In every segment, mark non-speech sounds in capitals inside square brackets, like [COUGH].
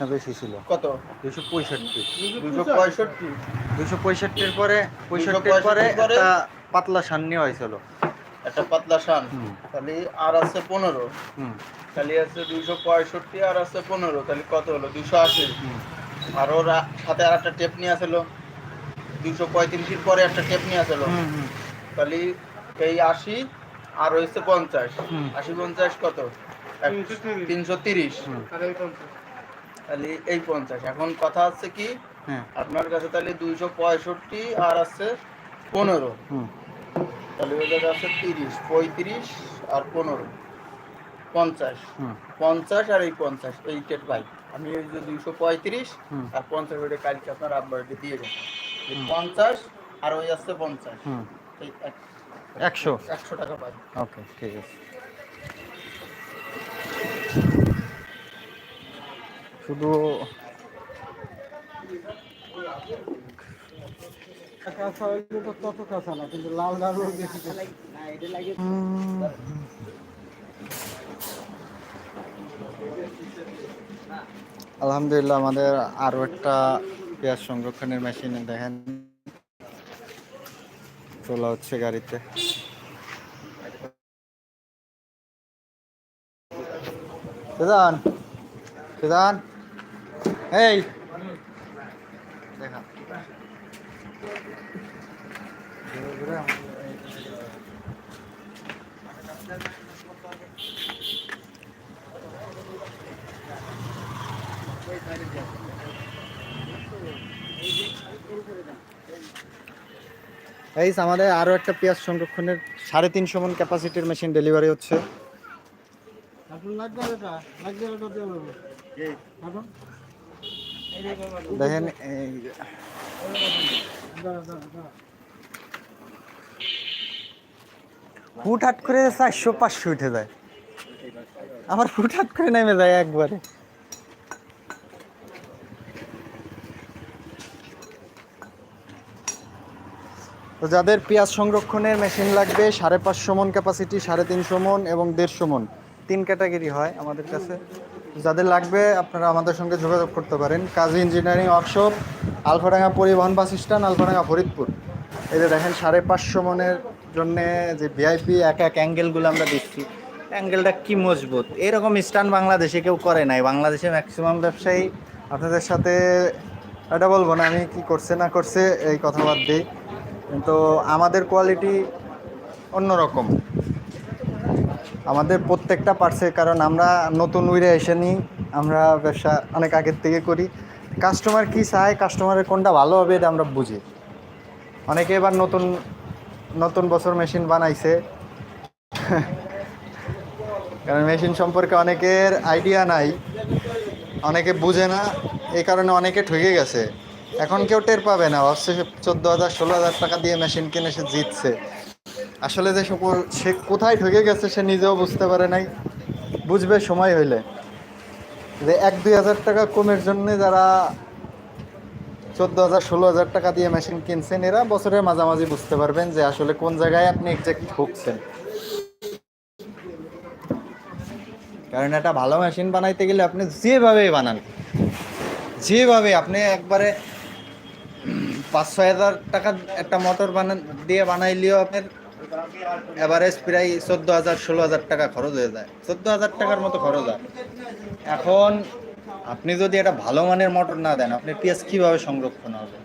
না বেশি ছিল। কত? দুশো পঁয়ষট্টি। দুশো পঁয়ষট্টি। দুশো পঁয়ষট্টির পরে পঁয়ষট্টির পরে একটা পাতলা সান্নি হয়েছিল। একটা পাতলা শান। তাহলে আর আছে পনেরো। তাহলে আছে দুইশো পঁয়ষট্টি আর আছে পনেরো। তাহলে কত হলো? দুশো আশি। আর ওর সাথে আর একটা টেপ নিয়ে আসলো। দুশো পঁয়ত্রিশের পরে একটা টেপ নিয়ে আসলো। তাহলে এই আশি আর হয়েছে পঞ্চাশ। আশি পঞ্চাশ কত? তিনশো তিরিশ। তাহলে এই পঞ্চাশ। এখন কথা হচ্ছে কি হ্যাঁ। আপনার কাছে তাহলে দুইশো পঁয়ষট্টি আর আছে পনেরো। হুম। তাহলে ওই জায়গায় আছে তিরিশ পঁয়ত্রিশ আর পনেরো। পঞ্চাশ। হুম। পঞ্চাশ আর এই পঞ্চাশ এই টেট ভাই। আমি ওই যে দুইশো পঁয়ত্রিশ আর পঞ্চাশ ওইটা কালকে আপনার আব্বারকে দিয়ে দেন পঞ্চাশ আর ওই আসছে পঞ্চাশ। একশো। একশো টাকা পাই। ওকে ঠিক আছে। শুধু আলহামদুলিল্লাহ আমাদের আরও একটা পেঁয়াজ সংরক্ষণের মেশিনে দেখেন। তোলা হচ্ছে গাড়িতে। সুদান সুদান এই। দেখা এই আমাদের আরও একটা পেঁয়াজ সংরক্ষণের সাড়ে তিনশো মন ক্যাপাসিটির মেশিন ডেলিভারি হচ্ছে। লাগবে এটা লাগবে এটা দিয়ে দেখেন হুটহাট করে চারশো, পাঁচশো উঠে যায়। আমার হুটহাট করে নেমে যায় একবারে। তো যাদের পেঁয়াজ সংরক্ষণের মেশিন লাগবে, সাড়ে পাঁচশো মন ক্যাপাসিটি সাড়ে তিনশো মন এবং দেড়শো মন, তিন ক্যাটাগরি হয় আমাদের কাছে। যাদের লাগবে আপনারা আমাদের সঙ্গে যোগাযোগ করতে পারেন। কাজী ইঞ্জিনিয়ারিং ওয়ার্কশপ, আলফাডাঙ্গা পরিবহন বাস স্ট্যান্ড, আলফাডাঙ্গা ফরিদপুর। যে দেখেন, সাড়ে পাঁচশো মনের জন্য যে ভিআইপি এক এক অ্যাঙ্গেলগুলো আমরা দিচ্ছি অ্যাঙ্গেলটা কি মজবুত? এরকম স্ট্যান্ড বাংলাদেশে কেউ করে নাই। বাংলাদেশে ম্যাক্সিমাম ব্যবসায়ী আপনাদের সাথে, এটা বলব না আমি কি করছে না করছে, এই কথা বাদ দিই। কিন্তু আমাদের কোয়ালিটি অন্যরকম। আমাদের প্রত্যেকটা পার্টসের কারণ আমরা নতুন উইরে এসে নিই আমরা ব্যবসা অনেক আগের থেকে করি। কাস্টমার কি চায় কাস্টমারের কোনটা ভালো হবে এটা আমরা বুঝি। অনেকে এবার নতুন নতুন বছর মেশিন বানাইছে। কারণ মেশিন সম্পর্কে অনেকের আইডিয়া নাই, অনেকে বুঝে না, এই কারণে অনেকে ঠকে গেছে। এখন কেউ টের পাবে না ভাবছে চোদ্দ হাজার, ষোলো হাজার টাকা দিয়ে মেশিন কিনে সে জিতছে। আসলে যে সকল সে কোথায় ঠকে গেছে সে নিজেও বুঝতে পারে নাই। বুঝবে সময় হইলে। যে এক দুই হাজার টাকা কমের জন্য যারা চোদ্দ হাজার, ষোলো হাজার টাকা দিয়ে মেশিন কিনছেন, এরা বছরের মাঝামাঝি বুঝতে পারবেন যে আসলে কোন জায়গায় আপনি এক্সাক্ট ঠকছেন কারণ একটা ভালো মেশিন বানাইতে গেলে আপনি যেভাবে বানান যেভাবে আপনি একবারে পাঁচ, ছয় হাজার টাকা একটা মোটর বানান, দিয়ে বানাইলেও আপনার অ্যাভারেজ প্রায় চোদ্দ হাজার ষোলো হাজার টাকা খরচ হয়ে যায়। চোদ্দ হাজার টাকার মতো খরচ হয়। এখন আপনি যদি একটা ভালো মানের মোটর না দেন আপনি পেঁয়াজ কীভাবে সংরক্ষণ হবে?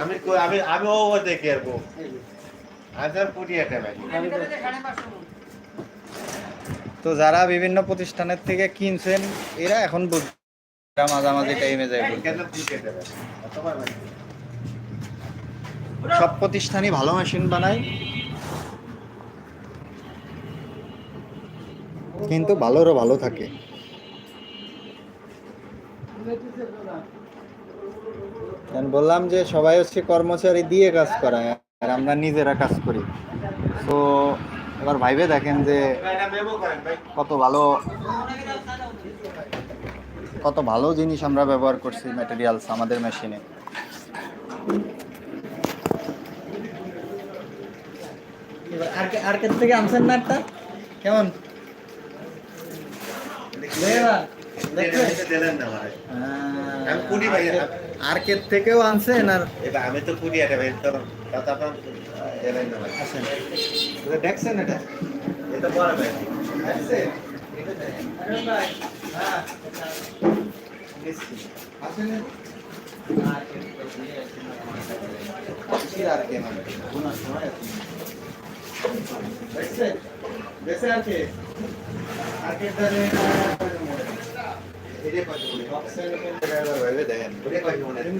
আমি। আমি আমি ও দেখে আসব। তো যারা বিভিন্ন প্রতিষ্ঠানের থেকে কিনছেন এরা এখন বুঝ- এরা মাঝামাঝি টাইমে সব প্রতিষ্ঠানই ভালো মেশিন বানায়। কিন্তু ভালোরও ভালো থাকে। বললাম যে সবাই হচ্ছে কর্মচারী দিয়ে কাজ করায়, আর আমরা নিজেরা কাজ করি। তো এবার ভাইবে দেখেন যে কত ভালো কত ভালো জিনিস আমরা ব্যবহার করছি ম্যাটেরিয়ালস আমাদের মেশিনে আর্কের থেকে আনছেন না একটা কেমন হ্যাঁ, কুড়ি ভাই, আর্কের- আর্কের থেকেও আনছেন আর আমি তো কুড়ি ভাই তো আপনার দিলেন না ভাই। আছেন। এটা দেখছেন এটা? এটা পরে ভাই।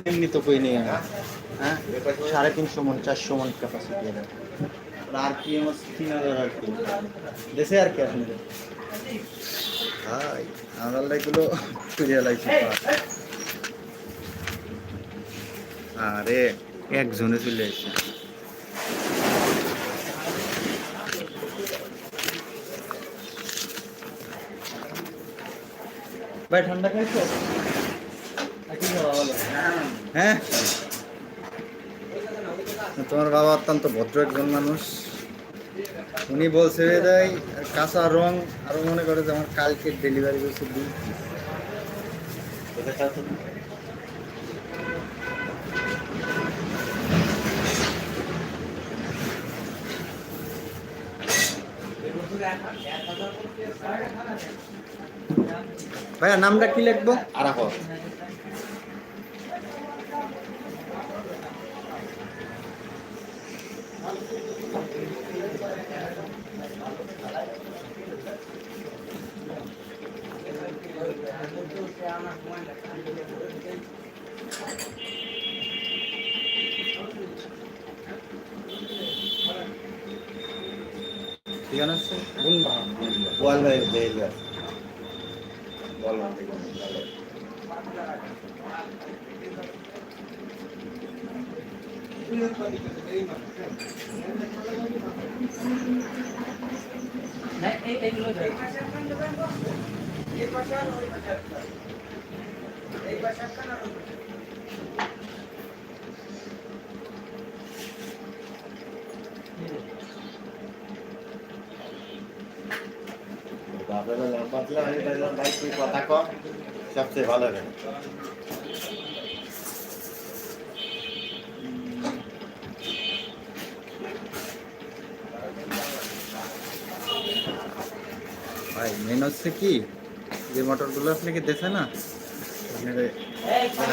এমনি তো কই নেই। হ্যাঁ সাড়ে তিনশো মন চারশো মন ক্যাপাসিটি আর কি আমার তিন হাজার আর কি দেশে আর কি আপনাদের আমরা এগুলো খুঁজে লাগছে। আরে একজনে চলে এসছে। ভাই ঠান্ডা খাইছো? হ্যাঁ। তোমার বাবা অত্যন্ত ভদ্র একজন মানুষ। উনি বলছে দেয় কাঁচা রং, আরও মনে করে যে আমার কালকে ডেলিভারি করছে দুই কত ভাইয়া, নামটা কি লিখব? আরাফ ঠিকানা আছে? বল ভাই দেই বল ভাই আপনারা লম্বা ছিল আমি কথা কম সবচেয়ে ভালো হবে। মেন হচ্ছে কি যে মোটরগুলো আপনি কি দেখে না?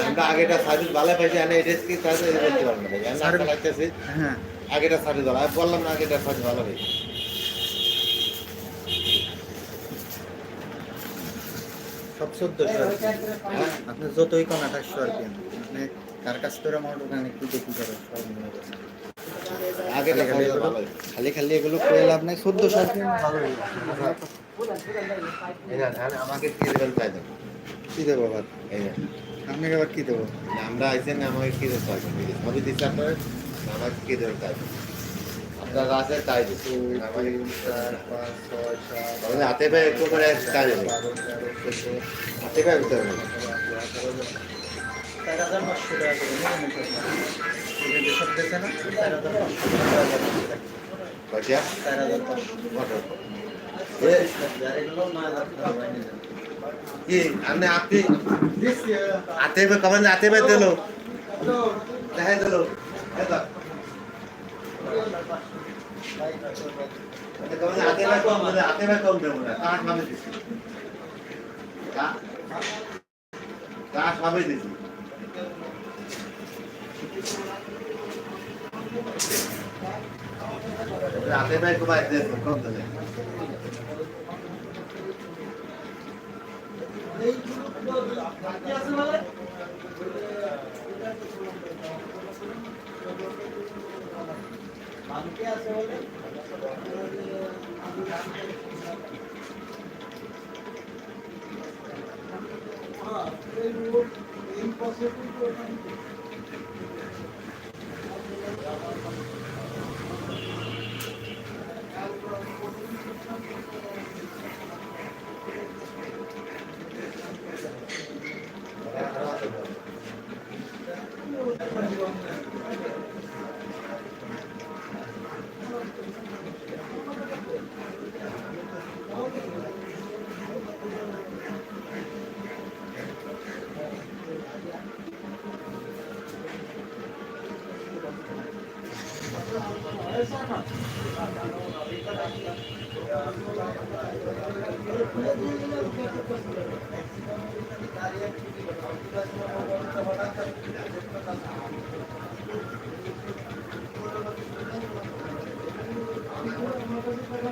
আপনার আগেটা সার্ভিস ভালো পাইছি আমি এটা কি সার্ভিস বলতে পারব না। হ্যাঁ। আগেটা সার্ভিস ভালো। আমি বললাম না আগেটা সার্ভিস ভালো পাইছি সব চোদ্দশো। আপনি যতই কোন আঠাশশো আর কি আপনি কার কাছ থেকে আমার দোকানে কি দেখি সব মনে আগেটা খালি খালি খালি এগুলো করে লাভ নাই চোদ্দশো আমাকে কি দেবেন তাই দেন কি দেবো আবার? এই আপনাকে আবার কি দেবো? আমরা আইসেন না আমাকে কি দেন সবই দিচ্ছে আপনার আমাকে কি দেবেন তাই আপনার আছে তাই আমাদের হাতে পায়ে একটু করে তাই হাতে পায়ে টাকা করে নিয়ে নেন সব। এই যে যেসব দেখে না চার হাজার পাঁচশো টাকা কয়টা? চার হাজার পাঁচশো কত? এ, আর এগুলো নয় হাজার টাকা করে নিয়ে যান। কি আপনি রাতে ভাই কোবাই দেন কোন দলে? এই বাকি আছে মানে বাকি আছে বলে হ্যাঁ এই ইম্পসিবল ভাবে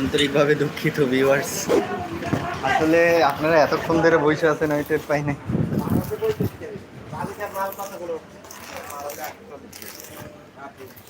আন্তরিকভাবে দুঃখিত ভিউয়ার্স আসলে আপনারা এতক্ষণ ধরে বসে আছেন আমি টের পাই নাই। দেখেন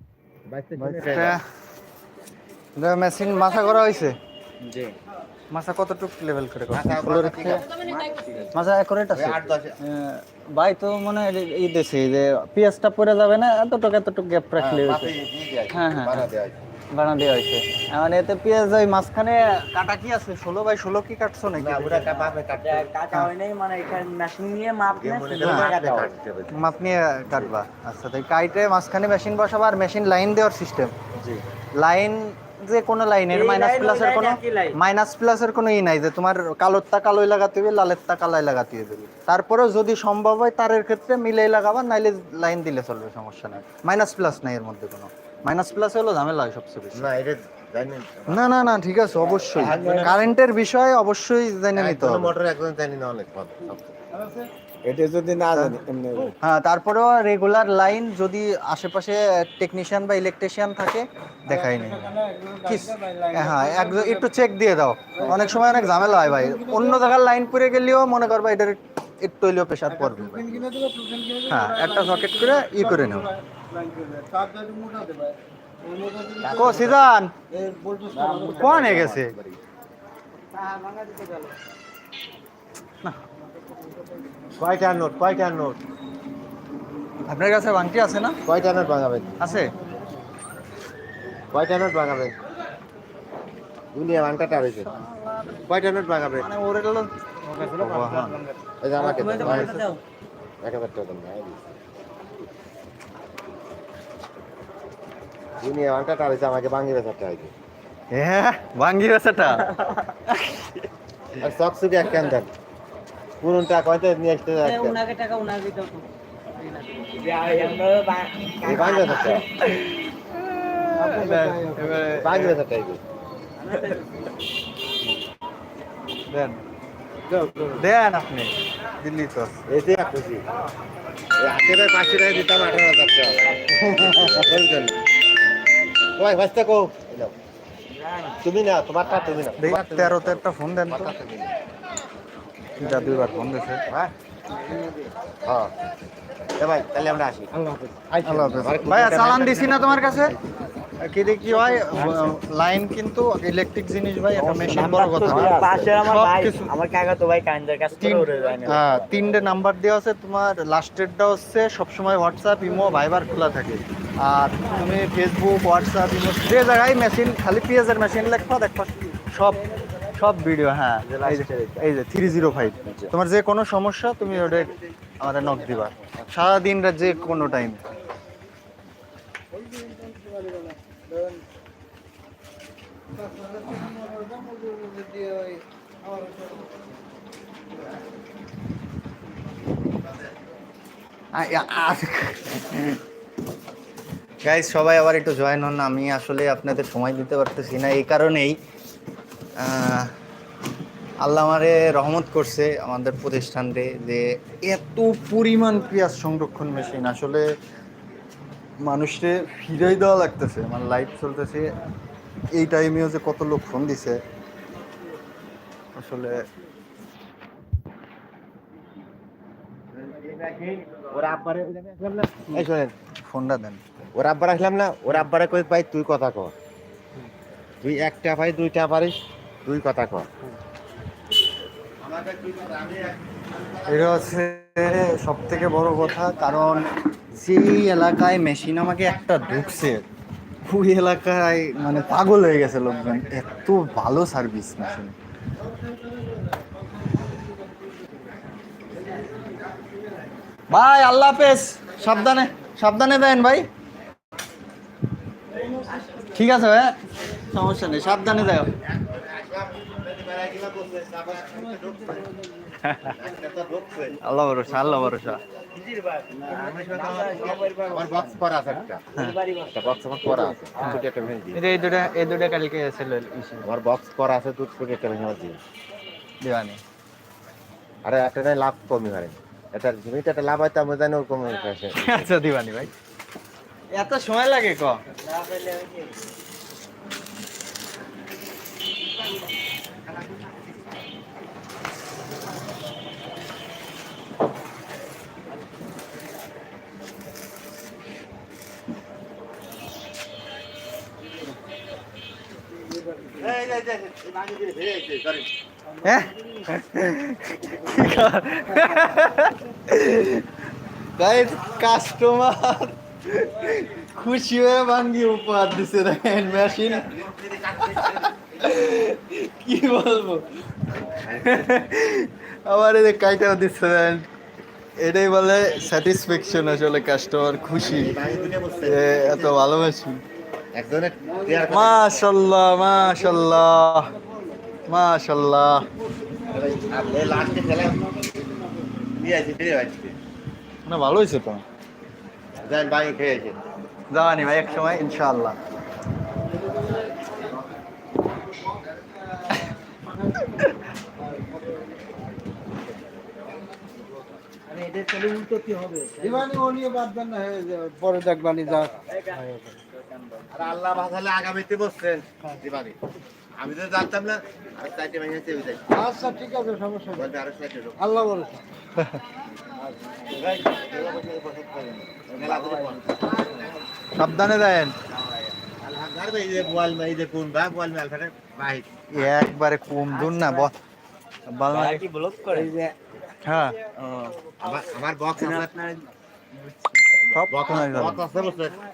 মেশিন মাথা করা হয়েছে? জি। মাথা কতটুক লেভেল করে আছে। অ্যাকুরেট আছে ভাই তো মনে হয় ই দেশে যে পেঁয়াজটা পড়ে যাবে না এতটুকু এতটুকু গ্যাপ রাখলে হ্যাঁ, হ্যাঁ, হ্যাঁ। বানা দেওয়া হয়েছে। মানে এতে পেঁয়াজ ওই মাঝখানে কাটা কি আছে? ষোলো বাই ষোলো কি কাটছো নাকি? কাটা হয় নাই মানে এখানে মেশিন নিয়ে মাপ নিয়ে মাপ নিয়ে কাটবা। আচ্ছা তাই কাইটে মাঝখানে মেশিন বসাবা আর মেশিন লাইন দেওয়ার সিস্টেম লাইন যে কোনো লাইনের মাইনাস প্লাসের কোনো। মাইনাস প্লাসের কোনো ই নাই যে তোমার কালোরটা কালোই লাগাতে হবে লালেরটা কালাই লাগাতে হবে। তারপরেও যদি সম্ভব হয় তারের ক্ষেত্রে মিলেই লাগাবা নাইলে লাইন দিলে চলবে সমস্যা নাই। মাইনাস প্লাস নাই এর মধ্যে কোনো। মাইনাস প্লাস হলো ঝামেলা হয় সবচেয়ে বেশি। না এটা জানি না। না না ঠিক আছে অবশ্যই। কারেন্টের বিষয়ে অবশ্যই জেনে নিতে হবে। মোটর একদম জানি না অনেক ভালো। এটা যদি না জানি এমনি হ্যাঁ তারপরেও রেগুলার লাইন যদি আশেপাশে টেকনিশিয়ান বা ইলেকট্রিশিয়ান থাকে দেখাই নেই। কি- হ্যাঁ এক- একটু চেক দিয়ে দাও। অনেক সময় অনেক ঝামেলা হয় ভাই। অন্য জায়গার লাইন পড়ে গেলেও মনে করবা এটার একটু হইলেও প্রেশার পড়বে। হ্যাঁ একটা সকেট করে ই করে দিলে কো সিজান! কোন হয়ে গেছে? কয়টা নোট কয়টা নোট? আপনার কাছে বাংটি আছে না? কয়টা নোট ভাঙাবেন আছে? কয়টা নোট ভাঙাবেন দুনিয়া মানকাটা হয়েছে কয়টা নোট ভাঙাবেন মানে ওরে গেল এই যে আমাকে দাও। এক হাজার টাকা দেন না, এই দিচ্ছি। দুনিয়া মানকাটা হয়েছে আমাকে ভাঙি বেচারটা হয়েছে হ্যাঁ ভাঙ্গি বেচাটা আর এক দেন পুরন টাকা হয়তো নিয়ে আসতে উনাকে টাকা উনাকে দাও তো এই ভাঙি বেচারটা ভাঙি দেন দাও, দাও। দেন আপনি। দিল্লি তো। এতে খুশি হাতে ভাই পাঁচশো টাকা দিতাম আঠারো হাজার টাকা। বুঝলেন ওই কো। তুমি না তোমারটা তুমি। তেরোতে একটা ফোন দেন দুইবার ফোন দিয়েছে হ্যাঁ? হ্যাঁ। ভাই তাহলে আমরা আসি। আল্লাহ হাফেজ। কুড়িটা চালান দিছি না তোমার কাছে? কি দেখি হয় লাইন কিন্তু ইলেকট্রিক জিনিস ভাই এটা মেশিন বড় কথা। না। পাশের আমার ভাই আমার কাকা তো ভাই কাইন্দার কাছ উড়ে যায় না। হ্যাঁ তিনটে নাম্বার দেওয়া আছে তোমার লাস্টেরটা হচ্ছে সবসময় হোয়াটসঅ্যাপ ইমো ভাইবার খোলা থাকে। আর তুমি ফেসবুক হোয়াটসঅ্যাপ ইমো যে জায়গায় মেশিন খালি পেঁয়াজের মেশিন লেখবা দেখবা সব সব ভিডিও হ্যাঁ এই যে- থ্রি জিরো ফাইভ তোমার যে কোনো সমস্যা তুমি ওটা আমাদের নক দিবা। সারাদিন রাত যে কোনো টাইম গাইজ সবাই আবার একটু জয়েন হন। আমি আসলে আপনাদের সময় দিতে পারতেছি না, এই কারণেই আল্লাহ আমারে রহমত করছে আমাদের প্রতিষ্ঠানরে যে এত পরিমাণ পেঁয়াজ সংরক্ষণ মেশিন। আসলে মানুষকে ফিরাই দেওয়া লাগতেছে, আমার লাইভ চলতেছে এই টাইমেও যে কত লোক ফোন দিছে আসলে ফোনটা দেন। ওর আব্বার আসলাম না ওর আব্বারে কই ভাই তুই কথা কর। তুই একটা ভাই দুইটা পারিস তুই কথা কর। এটা হচ্ছে সব থেকে বড় কথা কারণ যেই এলাকায় মেশিন আমাকে একটা ঢুকছে ওই এলাকায় মানে পাগল হয়ে গেছে লোকজন। এত ভালো সার্ভিস মেশিন ভাই, আল্লাহ হাফেজ। সাবধানে সাবধানে দেন ভাই। ঠিক আছে ভাই, সমস্যা নেই, সাবধানে দেয় আল্লাহ ভরসা আল্লাহ ভরসা। আরে একটা। লাভ হয়। এটা জমিতে একটা লাভ হয় তো আমি জানি ওরকম আছে আচ্ছা দিওয়ানি ভাই। এত সময় লাগে ক হ্যাঁ গাইস কাস্টমার [LAUGHS] খুশি হয়ে ভাঙ্গি উপহার দিছে, দেখেন মেশিন কি বলব? আমার এই কাইটাও দিচ্ছে, দেখেন। এটাই বলে স্যাটিসফ্যাকশন আসলে কাস্টমার খুশি। এত ভালো মাশাল্লাহ মাশাল্লাহ মাশাল্লাহ এই লাস্টে খেলা নিয়ে ফিরে আসছি না ভালো হয়েছে তো। যাই ভাই খেয়েছে যাওয়ানি ভাই এক সময় ইনশাআল্লাহ। দিবানি ও নিয়ে বাদ দেন না পরে দেখবানি যা আর আল্লাহ ভাসালে আগামীতে বসছেন। দিবানি আমি তো জানতাম না আর চাইতে ভেঙে যাই আচ্ছা ঠিক আছে সমস্যা বলতে আরও চাইতে আল্লাহ ভরসা সাবধানে দেন একবারে কম দূর না বল। বাল ভাই কি ব্লক করে? হ্যাঁ। আমার বক্স আছে আপনার সব বক্স শোনাই বক্স আছে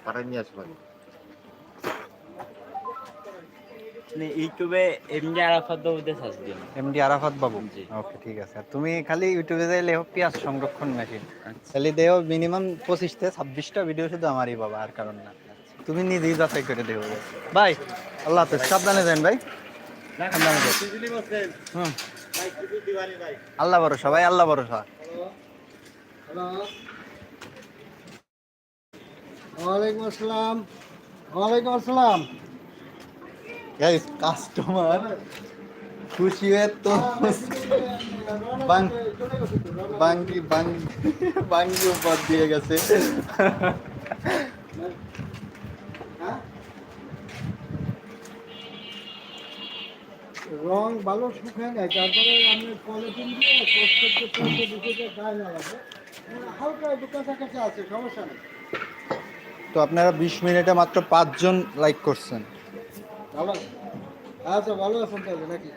পাঠাই নিয়ে আসব ইউটিউবে এমনি আরাফাত বাবুদের সার্চ দিন এমডি আরাফাত বাবু? জি। ওকে ঠিক আছে। তুমি খালি ইউটিউবে যাই লেখো পেঁয়াজ সংরক্ষণ মেশিন খালি দেও মিনিমাম পঁচিশটা ছাব্বিশটা ভিডিও শুধু আমারই বাবা আর কারণ না। তুমি নিজেই যাচাই করে দেবো ভাই। আল্লাহ হাফেজ সাবধানে ভাই। সাবধানে হুম। আল্লাহ ভরসা ভাই আল্লাহ ভরসা। হ্যালো ওয়ালাইকুম আসসালাম। ওয়ালাইকুম আসসালাম। গাইস কাস্টমার খুশি হয়ে তো বাঙ্গি বাঙ্গি বাঙ্গি উপর দিয়ে গেছে। হ্যাঁ? রং ভালো শুকায় নাই তারপরে আমি পলিথিন দিয়ে কষ্ট করতে গায়ে না লাগে হালকা একটু কাঁচা আছে সমস্যা নেই। তো আপনারা বিশ মিনিটে মাত্র পাঁচজন লাইক করছেন। ভালো আচ্ছা ভালো আছেন তাহলে নাকি?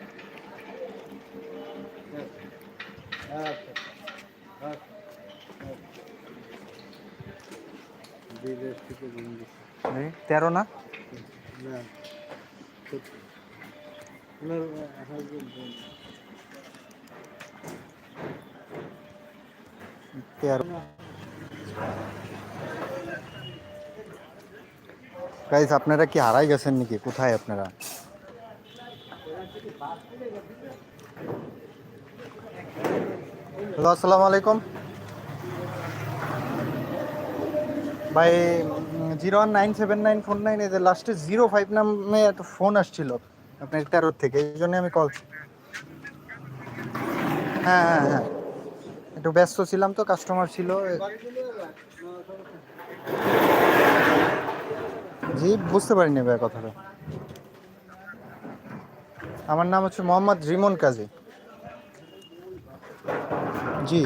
আচ্ছা আচ্ছা বিদেশ থেকে তেরো না? না ওনার হাজবেন্ড তেরো। গাইজ আপনারা কি হারাই গেছেন নাকি? কোথায় আপনারা? হ্যালো আসসালামু আলাইকুম। ভাই, zero one nine seven nine four nine এদের লাস্টে জিরো ফাইভ নামে একটা ফোন আসছিল আপনার তেরোর থেকে, এই জন্য আমি কল হ্যাঁ হ্যাঁ হ্যাঁ। একটু ব্যস্ত ছিলাম তো কাস্টমার ছিল। জি, বুঝতে পারিনি ভাই কথাটা। আমার নাম হচ্ছে মোহাম্মদ রিমন কাজী। জি।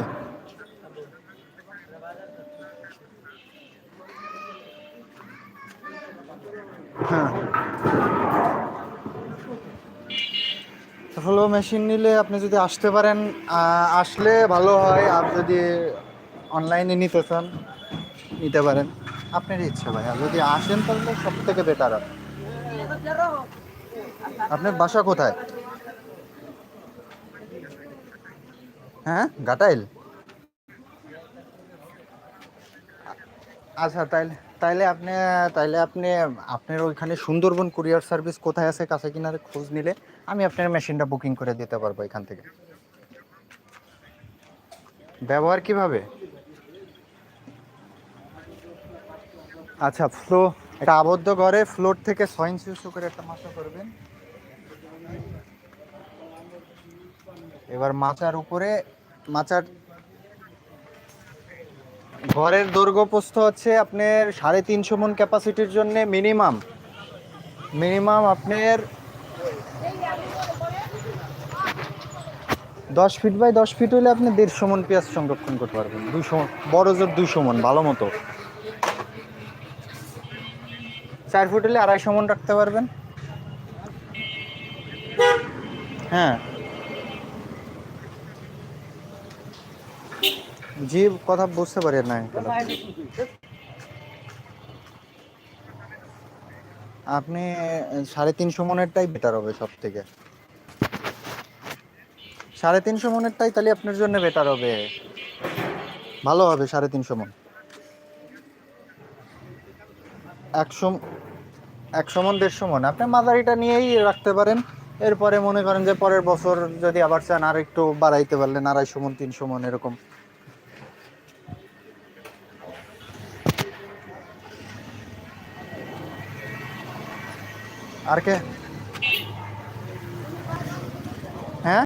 হ্যাঁ। হলো মেশিন নিলে আপনি যদি আসতে পারেন আসলে ভালো হয়। আর যদি অনলাইনে নিতে চান, নিতে পারেন। আপনার ইচ্ছা ভাই আর যদি আসেন তাহলে সব থেকে বেটার আপনার বাসা কোথায়? হ্যাঁ ঘাটাইল? আচ্ছা তাইলে তাইলে আপনি তাইলে আপনি, আপনার ওইখানে সুন্দরবন কুরিয়ার সার্ভিস কোথায় আছে কাছে কিনারে খোঁজ নিলে আমি আপনার মেশিনটা বুকিং করে দিতে পারব এখান থেকে। ব্যবহার কীভাবে? আচ্ছা ফ্লো এটা আবদ্ধ ঘরে ফ্লোর থেকে ছয় ইঞ্চি উঁচু করে একটা মাচা করবেন। এবার মাচার উপরে, মাচার ঘরের দৈর্ঘ্য প্রস্থ হচ্ছে আপনার সাড়ে তিনশো মন ক্যাপাসিটির জন্য মিনিমাম। মিনিমাম আপনার দশ ফিট বাই দশ ফিট হলে আপনি দেড়শো মন পেঁয়াজ সংরক্ষণ করতে পারবেন। দুশো বড় জোর দুশো মন, ভালো মতো। চার ফুট হলে আড়াইশো মন রাখতে পারবেন। হ্যাঁ। জি কথা বুঝতে পারি না আপনি সাড়ে তিনশো মনেরটাই বেটার হবে সব থেকে সাড়ে তিনশো মনেরটাই তাহলে আপনার জন্য বেটার হবে। ভালো হবে সাড়ে তিনশো মন। একশো একশো মন, দেড়শো মন। আপনি মাদারিটা নিয়েই রাখতে পারেন। এরপরে মনে করেন যে পরের বছর যদি আবার চান, আর একটু বাড়াইতে পারলেন, আড়াইশো মন, তিনশো মন, এরকম। আর কে?